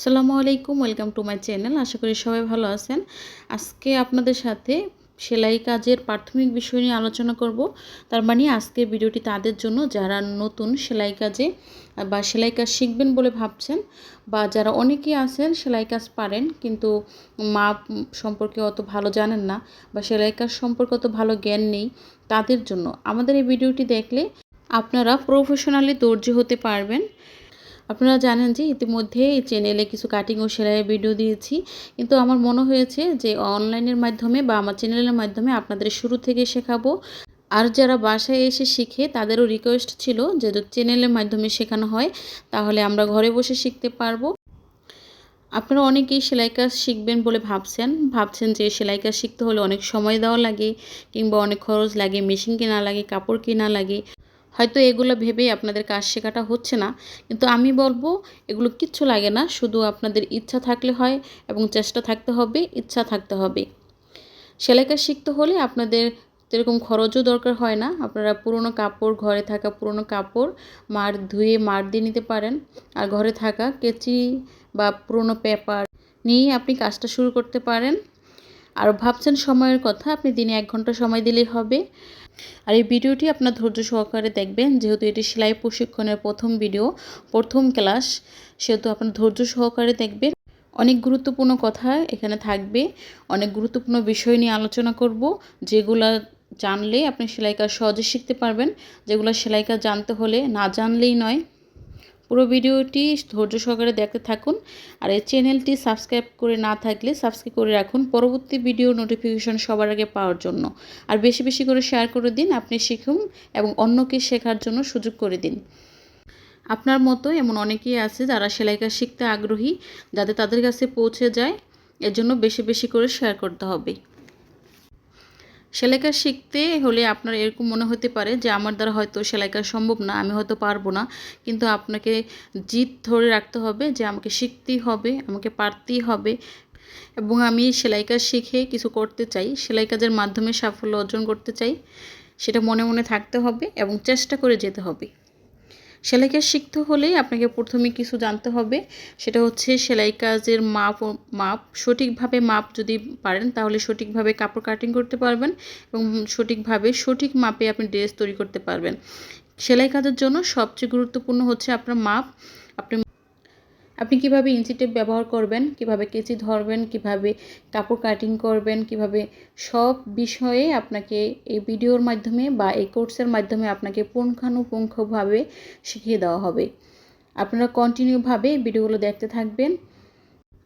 আসসালামু আলাইকুম, welcome to my channel. আশা করি সবাই ভালো আছেন। আজকে আপনাদের সাথে সেলাই কাজের প্রাথমিক বিষয় নিয়ে আলোচনা করব। তার মানে আজকের ভিডিওটি তাদের জন্য, যারা নতুন সেলাই কাজে বা সেলাই কাজ শিখবেন বলে ভাবছেন বা যারা অনেকেই আছেন, সেলাই কাজ পারেন, কিন্তু মাপ সম্পর্কে অত ভালো জানেন না বা সেলাই কাজ সম্পর্কে অত ভালো জ্ঞান নেই তাদের জন্য। আমাদের এই ভিডিওটি দেখলে আপনারা প্রফেশনালি দর্জি হতে পারবেন। আপনারা জানেন যে ইতিমধ্যে এই চ্যানেলে কিছু কাটিং ও সেলাইয়ের ভিডিও দিয়েছি। কিন্তু আমার মনে হয়েছে যে অনলাইনের মাধ্যমে বা আমার চ্যানেলের মাধ্যমে আপনাদের শুরু থেকে শেখাবো। আর যারা বাসায় এসে শিখে, তাদেরও রিকোয়েস্ট ছিল যে চ্যানেলের মাধ্যমে শেখানো হয়, তাহলে আমরা ঘরে বসে শিখতে পারব। আপনারা অনেকেই সেলাই কাজ শিখবেন বলে ভাবছেন। ভাবছেন যে সেলাই কাজ শিখতে হলে অনেক সময় দেওয়া লাগে, কিংবা অনেক খরচ লাগে মেশিন কেনা লাগে, কাপড় কেনা লাগে। হয়তো এগুলো ভেবেই আপনাদের কাজ শেখাটা হচ্ছে না, কিন্তু আমি বলব এগুলো কিচ্ছু লাগে না, শুধু আপনাদের ইচ্ছা থাকলে হয় এবং চেষ্টা থাকতে হবে, ইচ্ছা থাকতে হবে। সেলাই কাজ শিখতে হলে আপনাদের এরকম খরচও দরকার হয় না, আপনারা পুরনো কাপড়, ঘরে থাকা পুরনো কাপড় মার ধুয়ে মার দিয়ে নিতে পারেন, আর ঘরে থাকা কেচি বা পুরনো পেপার নিয়ে আপনি কাজটা শুরু করতে পারেন। আর ভাবছেন সময়ের কথা, আপনি দিনে এক ঘণ্টা সময় দিলেই হবে। আর এই ভিডিওটি আপনার ধৈর্য সহকারে দেখবেন, যেহেতু এটি সেলাই প্রশিক্ষণের প্রথম ভিডিও, প্রথম ক্লাস, সেহেতু আপনার ধৈর্য সহকারে দেখবেন। অনেক গুরুত্বপূর্ণ কথা এখানে থাকবে, অনেক গুরুত্বপূর্ণ বিষয় নিয়ে আলোচনা করব, যেগুলো জানলে আপনি সেলাই কাজ সহজে শিখতে পারবেন, যেগুলো সেলাই কাজ জানতে হলে না জানলেই নয়। পুরো ভিডিওটি ধৈর্য সহকারে দেখতে থাকুন। আর এই চ্যানেলটি সাবস্ক্রাইব করে না থাকলে সাবস্ক্রাইব করে রাখুন পরবর্তী ভিডিও নোটিফিকেশন সবার আগে পাওয়ার জন্য। আর বেশি বেশি করে শেয়ার করে দিন আপনি শিখুন এবং অন্যকে শেখার জন্য সুযোগ করে দিন। আপনার মতো এমন অনেকেই আছে যারা সেলাই কাজ শিখতে আগ্রহী, যাতে তাদের কাছে পৌঁছে যায়। এর জন্য বেশি বেশি করে শেয়ার করতে হবে। সেলাই কাজ শিখতে হলে আপনার এরকম মনে হতে পারে যে, আমার দ্বারা হয়তো সেলাই কাজ সম্ভব না, আমি হয়তো পারব না। কিন্তু আপনাকে জিদ ধরে রাখতে হবে যে, আমাকে শিখতেই হবে, আমাকে পারতেই হবে। এবং আমি সেলাই কাজ শিখে কিছু করতে চাই, সেলাই কাজের মাধ্যমে সাফল্য অর্জন করতে চাই, সেটা মনে মনে থাকতে হবে এবং চেষ্টা করে যেতে হবে। সেলাই কাজ শিখতে হলে আপনাকে প্রথমে কিছু জানতে হবে। সেটা হচ্ছে সেলাই কাজের মাপ মাপ। সঠিকভাবে মাপ যদি পারেন, তাহলে সঠিকভাবে কাপড় কাটিং করতে পারবেন এবং সঠিকভাবে সঠিক মাপে আপনি ড্রেস তৈরি করতে পারবেন। সেলাই কাজের জন্য সবচেয়ে গুরুত্বপূর্ণ হচ্ছে আপনার মাপ। আপনি আপনি কীভাবে ইঞ্চি টেপ ব্যবহার করবেন? কীভাবে কেচি ধরবেন? কীভাবে কাপড় কাটিং করবেন? কীভাবে সব বিষয়ে আপনাকে এই ভিডিওর মাধ্যমে বা এই কোর্সের মাধ্যমে আপনাকে পুঙ্খানুপুঙ্খভাবে শিখিয়ে দেওয়া হবে। আপনারা কন্টিনিউভাবে ভিডিওগুলো দেখতে থাকবেন।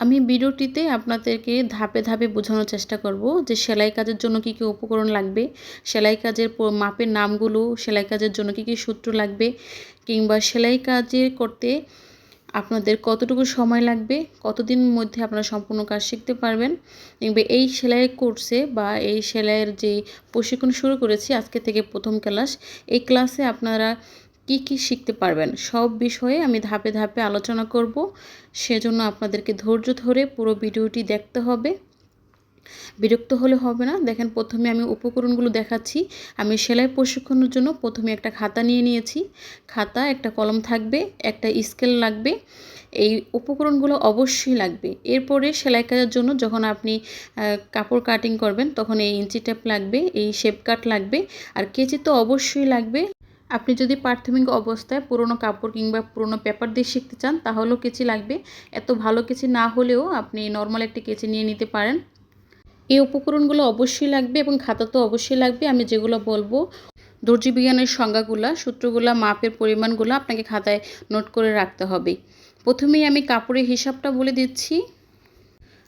আমি ভিডিওটিতে আপনাদেরকে ধাপে ধাপে বোঝানোর চেষ্টা করব যে সেলাই কাজের জন্য কী কী উপকরণ লাগবে, সেলাই কাজের মাপের নামগুলো, সেলাই কাজের জন্য কী কী সূত্র লাগবে, কিংবা সেলাই কাজের করতে আপনাদের কতটুকু সময় লাগবে, কতদিন মধ্যে আপনারা সম্পূর্ণ কাজ শিখতে পারবেন এই সেলাই কোর্সে বা এই সেলাইয়ের যে প্রশিক্ষণ শুরু করেছি, আজকে থেকে প্রথম ক্লাস, এই ক্লাসে আপনারা কি কি শিখতে পারবেন, সব বিষয়ে আমি ধাপে ধাপে আলোচনা করব। সেজন্য আপনাদেরকে ধৈর্য ধরে পুরো ভিডিওটি দেখতে হবে। বিরক্ত হলে হবে না। দেখেন, প্রথমে আমি উপকরণগুলো দেখাচ্ছি। আমি সেলাই প্রশিক্ষণের জন্য প্রথমে একটা খাতা নিয়ে নিয়েছি। খাতা, একটা কলম থাকবে, একটা স্কেল লাগবে। এই উপকরণগুলো অবশ্যই লাগবে। এরপরে সেলাই কাজের জন্য যখন আপনি কাপড় কাটিং করবেন, তখন এই ইঞ্চি টেপ লাগবে, এই শেপ কাট লাগবে, আর কেচি তো অবশ্যই লাগবে। আপনি যদি প্রাথমিক অবস্থায় পুরনো কাপড় কিংবা পুরনো পেপার দিয়ে শিখতে চান, তাহলেও কেচি লাগবে। এত ভালো কেচি না হলেও আপনি নর্মাল একটি কেচি নিয়ে নিতে পারেন। এই উপকরণগুলো অবশ্যই লাগবে এবং খাতা তো অবশ্যই লাগবে। আমি যেগুলো বলব দর্জি বিজ্ঞানের সংজ্ঞাগুলা, সূত্রগুলা, মাপের পরিমাণগুলো আপনাকে খাতায় নোট করে রাখতে হবে। প্রথমেই আমি কাপড়ের হিসাবটা বলে দিচ্ছি।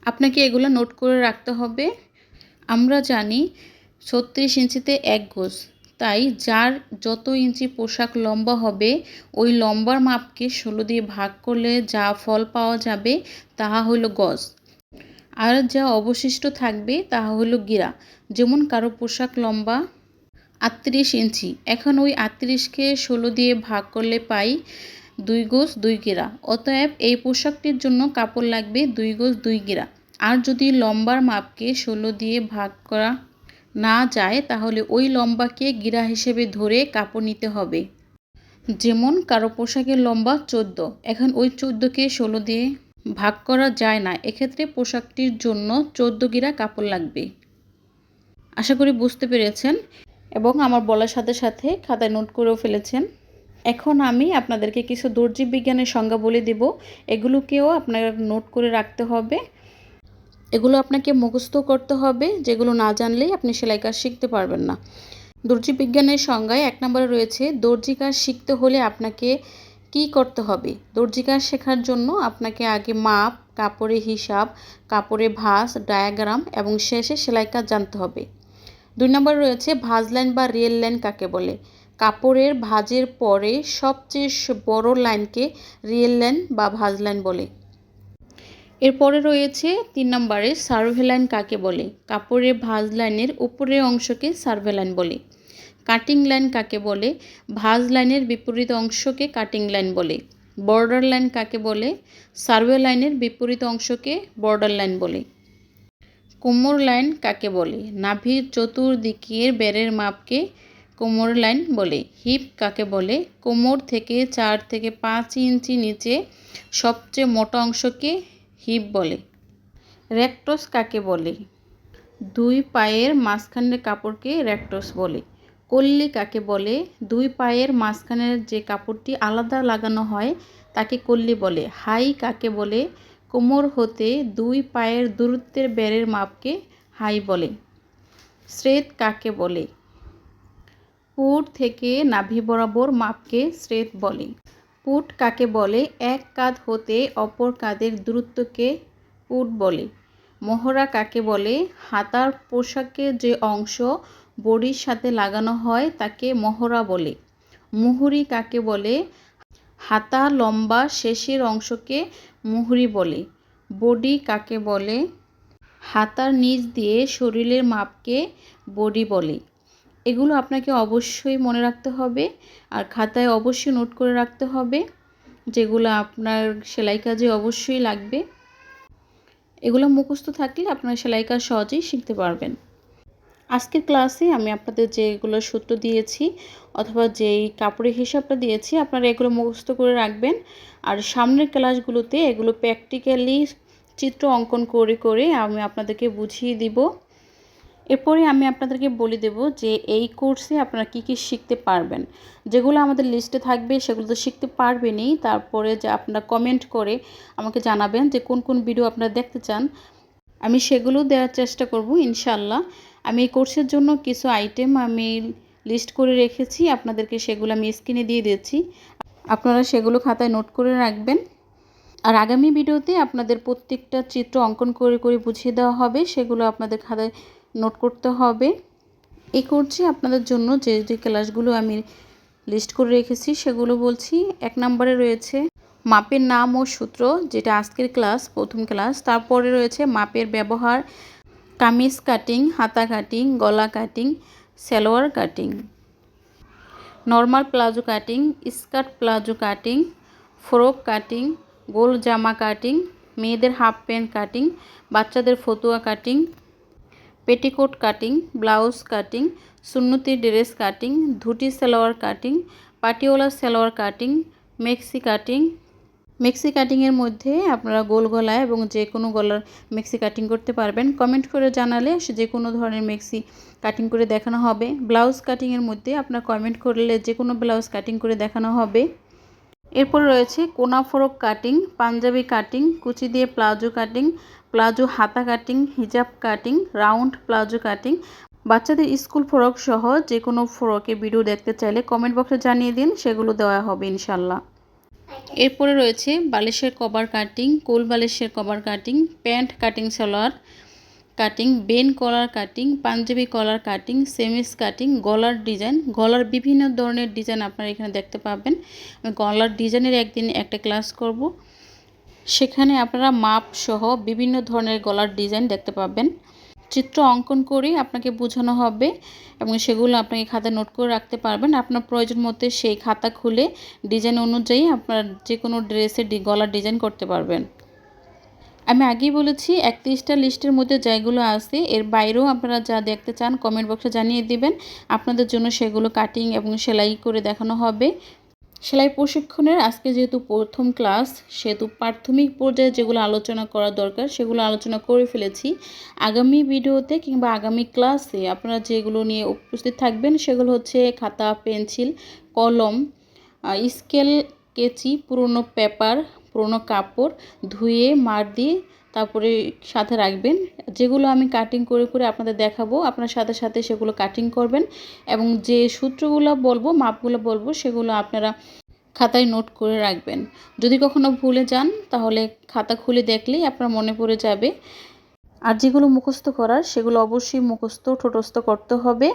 আপনাকে এগুলো নোট করে রাখতে হবে। আমরা জানি ছত্রিশ ইঞ্চিতে এক গোজ, তাই যার যত ইঞ্চি পোশাক লম্বা হবে, ওই লম্বার মাপকে ষোলো দিয়ে ভাগ করলে যা ফল পাওয়া যাবে, তাহা হলো গজ। আর যা অবশিষ্ট থাকবে তা হলো গিরা, যেমন কারও পোশাক লম্বা আটত্রিশ ইঞ্চি। এখন ওই আটত্রিশকে ষোলো দিয়ে ভাগ করলে পাই দুই গোজ দুই গিরা। অতএব এই পোশাকটির জন্য কাপড় লাগবে দুই গোজ দুই গিরা। আর যদি লম্বার মাপকে ষোলো দিয়ে ভাগ করা না যায়, তাহলে ওই লম্বাকে গিরা হিসেবে ধরে কাপড় নিতে হবে। যেমন কারও পোশাকের লম্বা চোদ্দ। এখন ওই চোদ্দোকে ষোলো দিয়ে ভাগ করা যায় না। এক্ষেত্রে পোশাকটির জন্য চোদ্দ গিরা কাপড় লাগবে। আশা করি বুঝতে পেরেছেন এবং আমার বলার সাথে সাথে খাতায় নোট করেও ফেলেছেন। এখন আমি আপনাদেরকে কিছু দর্জি বিজ্ঞানের সংজ্ঞা বলে দেব। এগুলোকেও আপনার নোট করে রাখতে হবে। এগুলো আপনাকে মুখস্থ করতে হবে। যেগুলো না জানলেই আপনি সেলাই কাজ শিখতে পারবেন না। দর্জি বিজ্ঞানের সংজ্ঞায় এক নম্বরে রয়েছে, দর্জি কাজ শিখতে হলে আপনাকে কি করতে হবে? দর্জি কাজ শেখার জন্য আপনাকে আগে মাপ কাপড়ের হিসাব কাপড়ের ভাঁজ, ডায়াগ্রাম এবং শেষে সেলাই কাজ জানতে হবে। দুই নম্বর রয়েছে ভাঁজ লাইন বা রিয়েল লাইন কাকে বলে? কাপড়ের ভাঁজের পরে সবচেয়ে বড় লাইনকে রিয়েল লাইন বা ভাঁজ লাইন বলে। এরপরে রয়েছে তিন নম্বরে সার্ভে লাইন কাকে বলে? কাপড়ের ভাঁজ লাইনের উপরের অংশকে সার্ভে লাইন বলে। কাটিং লাইন কাকে বলে? ভাজ লাইনের বিপরীত অংশকে কাটিং লাইন বলে। বর্ডার লাইন কাকে বলে? সার্ভে লাইনের বিপরীত অংশকে বর্ডার লাইন বলে। কোমর লাইন কাকে বলে? নাভির চতুর্দিকের বেরের মাপকে কোমর লাইন বলে। হিপ কাকে বলে? কোমর থেকে চার থেকে পাঁচ ইঞ্চি নিচে সবচেয়ে মোটা অংশকে হিপ বলে। র্যাকটস কাকে বলে? দুই পায়ের মাঝখানের কাপড়কে র্যাকটস বলে। কল্লি কাকে বলে? দুই পায়ের মাঝখানের যে কাপড়টি আলাদা লাগানো হয়, তাকে কল্লি বলে। হাই কাকে বলে? কোমর হতে দুই পায়ের দূরত্বের বেড়ের মাপকে হাই বলে। শ্রেত কাকে বলে? পুট থেকে নাভি বরাবর মাপকে শ্রেত বলে। পুট কাকে বলে? এক কাঁধ হতে অপর কাঁধের দূরত্বকে পুট বলে। মহড়া কাকে বলে? হাতার পোশাকের যে অংশ বডির সাথে লাগানো হয় তাকে মহড়া বলে। মুহুরি কাকে বলে? হাতা লম্বা শেষের অংশকে মুহুরি বলে। বডি কাকে বলে? হাতার নিচ দিয়ে শরীরের মাপকে বডি বলে। এগুলো আপনাকে অবশ্যই মনে রাখতে হবে আর খাতায় অবশ্যই নোট করে রাখতে হবে, যেগুলো আপনার সেলাই কাজে অবশ্যই লাগবে। এগুলো মুখস্থ থাকলে আপনার সেলাই কাজ সহজেই শিখতে পারবেন। আজকের ক্লাসে আমি আপনাদের যেগুলো সূত্র দিয়েছি অথবা যেই কাপড়ের হিসাবটা দিয়েছি, আপনারা এগুলো মুখস্থ করে রাখবেন। আর সামনের ক্লাসগুলোতে এগুলো প্র্যাকটিক্যালি চিত্র অঙ্কন করে করে আমি আপনাদেরকে বুঝিয়ে দিব। এরপরে আমি আপনাদেরকে বলে দেব যে এই কোর্সে আপনারা কি কি শিখতে পারবেন। যেগুলো আমাদের লিস্টে থাকবে সেগুলো তো শিখতে পারবেনই। তারপরে যে আপনারা কমেন্ট করে আমাকে জানাবেন যে কোন কোন ভিডিও আপনারা দেখতে চান। আমি সেগুলো দেওয়ার চেষ্টা করব ইনশাল্লাহ আমি এই কোর্সের জন্য কিছু আইটেম আমি লিস্ট করে রেখেছি, আপনাদেরকে সেগুলো আমি স্ক্রিনে দিয়ে দিচ্ছি। আপনারা সেগুলো খাতায় নোট করে রাখবেন। আর আগামী ভিডিওতে আপনাদের প্রত্যেকটা চিত্র অঙ্কন করে করে বুঝিয়ে দেওয়া হবে, সেগুলো আপনাদের খাতায় নোট করতে হবে। এই করছি আপনাদের জন্য যে যে ক্লাসগুলো আমি লিস্ট করে রেখেছি, সেগুলো বলছি। এক নম্বরে রয়েছে মাপের নাম ও সূত্র, যেটা আজকের ক্লাস প্রথম ক্লাস তারপরে রয়েছে মাপের ব্যবহার কামিজ কাটিং, হাতা কাটিং, গলা cutting, salwar cutting. Normal palazzo cutting, skirt palazzo cutting, frock cutting, গোল জামা কাটিং, মেয়েদের হাফ প্যান্ট কাটিং, বাচ্চাদের ফতুয়া cutting, petticoat cutting, blouse cutting, সুন্নতি dress cutting, dhoti salwar cutting Patiala salwar cutting, maxi cutting maxi কাটিংয়ের মধ্যে আপনারা গোল গলায় এবং যে কোনো গলার মেক্সি কাটিং করতে পারবেন। কমেন্ট করে জানালে সে যে কোনো ধরনের মেক্সি কাটিং করে দেখানো হবে। ব্লাউজ কাটিংয়ের মধ্যে আপনার কমেন্ট করলে যে কোনো ব্লাউজ কাটিং করে দেখানো হবে। এরপর রয়েছে কোনা ফরক কাটিং, পাঞ্জাবি কাটিং, কুচি দিয়ে প্লাজো কাটিং, প্লাজো হাতা কাটিং, হিজাব কাটিং, রাউন্ড প্লাজো কাটিং। বাচ্চাদের স্কুল ফ্রক সহ যে কোনো ফ্রকে ভিডিও দেখতে চাইলে কমেন্ট বক্সে জানিয়ে দিন, সেগুলো দেওয়া হবে ইনশাল্লাহ। এরপরে রয়েছে বালিশের কভার কাটিং, কোল বালিশের cover cutting, pant cutting salwar cutting, Ben collar cutting, panjabi collar cutting সেমিস cutting, গলার ডিজাইন। গলার বিভিন্ন ধরনের ডিজাইন আপনারা এখানে দেখতে পাবেন। আমি গলার ডিজাইনের একদিন একটা ক্লাস করব। সেখানে আপনারা মাপ সহ বিভিন্ন ধরনের গলার ডিজাইন দেখতে পাবেন। চিত্র অঙ্কন করে আপনাকে বোঝানো হবে এবং সেগুলো আপনাকে খাতা নোট করে রাখতে পারবেন। আপনার প্রয়োজন মতো সেই খাতা খুলে ডিজাইন অনুযায়ী আপনার যে কোনো ড্রেসের গলার ডিজাইন করতে পারবেন। আমি আগেই বলেছি, একত্রিশটা লিস্টের মধ্যে যেগুলো আছে, এর বাইরেও আপনারা যা দেখতে চান কমেন্ট বক্সে জানিয়ে দিবেন। আপনাদের জন্য সেগুলো কাটিং এবং সেলাই করে দেখানো হবে। সেলাই প্রশিক্ষণের আজকে যেহেতু প্রথম ক্লাস, সেহেতু প্রাথমিক পর্যায়ে যেগুলো আলোচনা করা দরকার, সেগুলো আলোচনা করে ফেলেছি। আগামী ভিডিওতে কিংবা আগামী ক্লাসে আপনারা যেগুলো নিয়ে উপস্থিত থাকবেন সেগুলো হচ্ছে খাতা, পেন্সিল, কলম স্কেল, কেচি, পুরনো পেপার, পুরনো কাপড়, ধুয়ে মার দিয়ে তারপরে সাথে রাখবেন। যেগুলো আমি কাটিং করে করে আপনাদের দেখাবো, আপনার সাথে সাথে সেগুলো কাটিং করবেন এবং যে সূত্রগুলো বলব, মাপগুলো বলব, সেগুলো আপনারা খাতায় নোট করে রাখবেন। যদি কখনো ভুলে যান, তাহলে খাতা খুলে দেখলেই আপনার মনে পড়ে যাবে। আর যেগুলো মুখস্থ করার, সেগুলো অবশ্যই মুখস্থ, ঠোঁটস্থ করতে হবে।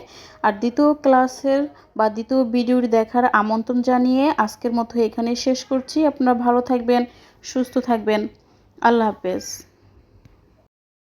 আর দ্বিতীয় ক্লাসের বা দ্বিতীয় ভিডিওটি দেখার আমন্ত্রণ জানিয়ে আজকের মতো এখানে শেষ করছি। আপনারা ভালো থাকবেন, সুস্থ থাকবেন। আল্লাহ হাফেজ।